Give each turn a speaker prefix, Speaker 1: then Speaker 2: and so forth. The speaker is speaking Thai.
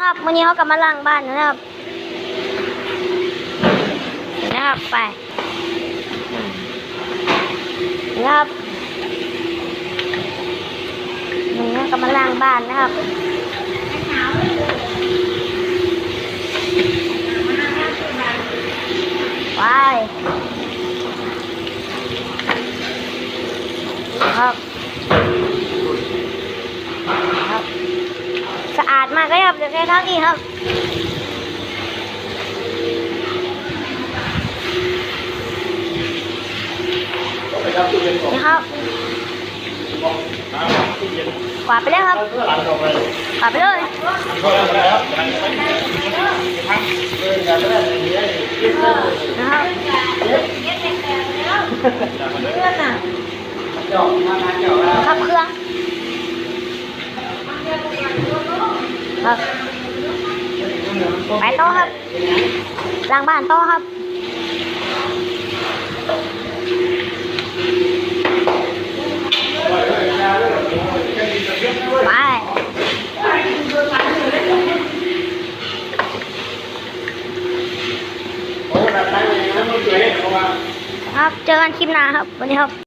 Speaker 1: นะครับวันนี้เขากลับมาล้างบ้านนะครับ นะครับไปนะครับนี่เขากลับมาล้างบ้านนะครับไปครับ สะอาดมากเลยครับเดี๋ยวแค่เท่านี้ครับ
Speaker 2: นี่
Speaker 1: ครับกวาดไปเลยครับ
Speaker 2: เพื่อหลังต่อไป
Speaker 1: กวาดไปเลย
Speaker 2: แล้วครับทั้งเออการแรกอย่างนี้เรียกเรื่อง
Speaker 1: นะครับ
Speaker 2: เพื่อนน่ะเจาะมางานเจาะแล้ว
Speaker 1: ครับเครื่อง ครับ ไปโต๊ะครับล้างบ้านโต๊ะครับไปครับ เจอกันคลิปหน้าครับ วันนี้ครับ